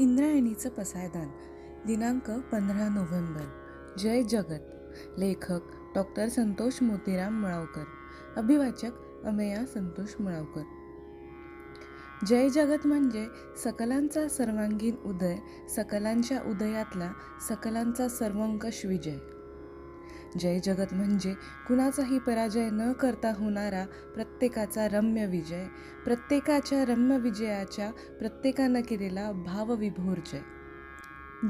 इंद्रायणीचं पसायदान. दिनांक पंधरा नोव्हेंबर. जय जगत. लेखक डॉक्टर संतोष मोतीराम मुळावकर. अभिवाचक अमेया संतोष मुळावकर. जय जगत म्हणजे सकलांचा सर्वांगीण उदय सकलांच्या उदयातला सकलांचा सर्वंकष विजय. जय जगत म्हणजे कुणाचाही पराजय न करता होणारा प्रत्येकाचा रम्य विजय प्रत्येकाच्या रम्य विजयाच्या प्रत्येकानं केलेला भावविभोर जय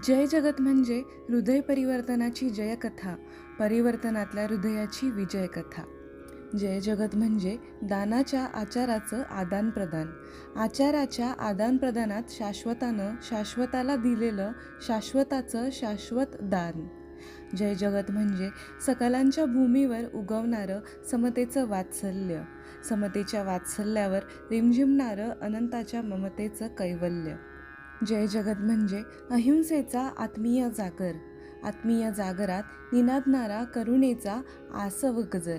जय जगत म्हणजे हृदय परिवर्तनाची जयकथा परिवर्तनातल्या हृदयाची विजयकथा. जय जगत म्हणजे दानाच्या आचाराचं आदानप्रदान आचाराच्या आदानप्रदानात शाश्वतानं शाश्वताला दिलेलं शाश्वताचं शाश्वत दान. जय जगत म्हणजे सकलांच्या भूमीवर उगवणारं समतेचं वात्सल्य. समतेच्या वात्सल्यावर रिमझिमणारं अनंताच्या ममतेचं कैवल्य. जय जगत म्हणजे अहिंसेचा आत्मीय जागर. आत्मीय जागरात निनादणारा करुणेचा आसव गजर.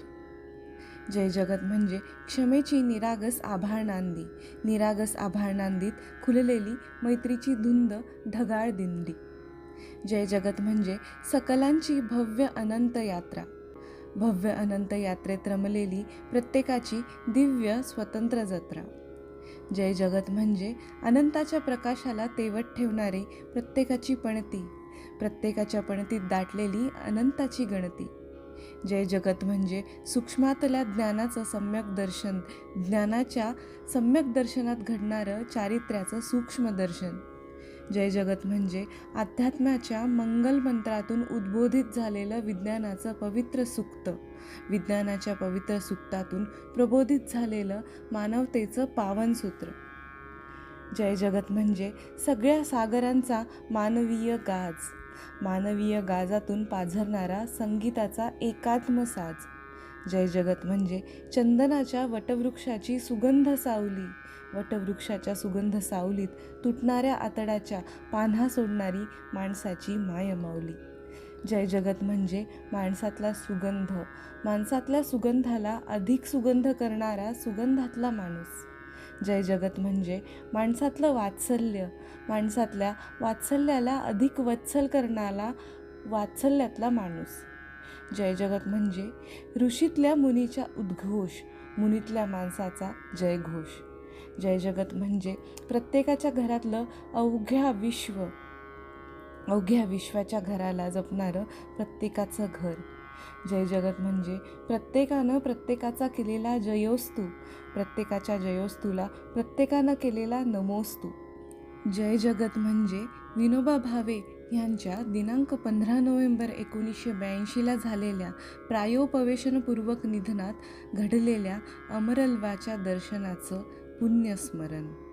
जय जगत म्हणजे क्षमेची निरागस आभाळ नांदी निरागस आभाळ नांदीत खुललेली मैत्रीची धुंद ढगाळ दिंडी. जय जगत म्हणजे सकलांची भव्य अनंत यात्रा. भव्य अनंत यात्रेत रमलेली प्रत्येकाची दिव्य स्वतंत्र जत्रा. जय जगत म्हणजे अनंताच्या प्रकाशाला तेवत ठेवणारी प्रत्येकाची पणती प्रत्येकाच्या पणतीत दाटलेली अनंताची गणती. जय जगत म्हणजे सूक्ष्मातल्या ज्ञानाचं सम्यक दर्शन ज्ञानाच्या सम्यक दर्शनात घडणारं चारित्र्याचं सूक्ष्म दर्शन. जय जगत म्हणजे अध्यात्माच्या मंगल मंत्रातून उद्बोधित झालेलं विज्ञानाचं पवित्र सुक्त. विज्ञानाच्या पवित्र सुक्तातून प्रबोधित झालेलं मानवतेचं पावनसूत्र जय जगत म्हणजे सगळ्या सागरांचा मानवीय गाज. मानवीय गाजातून पाझरणारा संगीताचा एकात्म साज. जय जगत म्हणजे चंदनाच्या वटवृक्षाची सुगंध सावली. वटवृक्षाच्या सुगंध सावलीत तुटणाऱ्या आतडाच्या पान्हा सोडणारी माणसाची मायमावली जय जगत म्हणजे माणसातला सुगंध. माणसातल्या सुगंधाला अधिक सुगंध करणारा सुगंधातला माणूस. जय जगत म्हणजे माणसातलं वात्सल्य. माणसातल्या वात्सल्याला अधिक वत्सल करणारा वात्सल्यातला माणूस. जय जगत म्हणजे ऋषीतल्या मुनीच्या उद्घोष मुनीतल्या माणसाचा जयघोष. जय जगत म्हणजे प्रत्येकाच्या घरातलं अवघ्या विश्व अवघ्या विश्वाच्या घराला जपणारं प्रत्येकाचं घर. जय जगत म्हणजे प्रत्येकानं प्रत्येकाचा केलेला जयोस्तू प्रत्येकाच्या जयोस्तूला प्रत्येकानं केलेला नमोस्तू. जय जगत म्हणजे विनोबा भावे ह्यांच्या दिनांक पंधरा नोव्हेंबर एकोणीसशे ब्याऐंशीला झालेल्या प्रायोपवेशनपूर्वक निधनात घडलेल्या अमरल्वाच्या दर्शनाचं पुण्यस्मरण.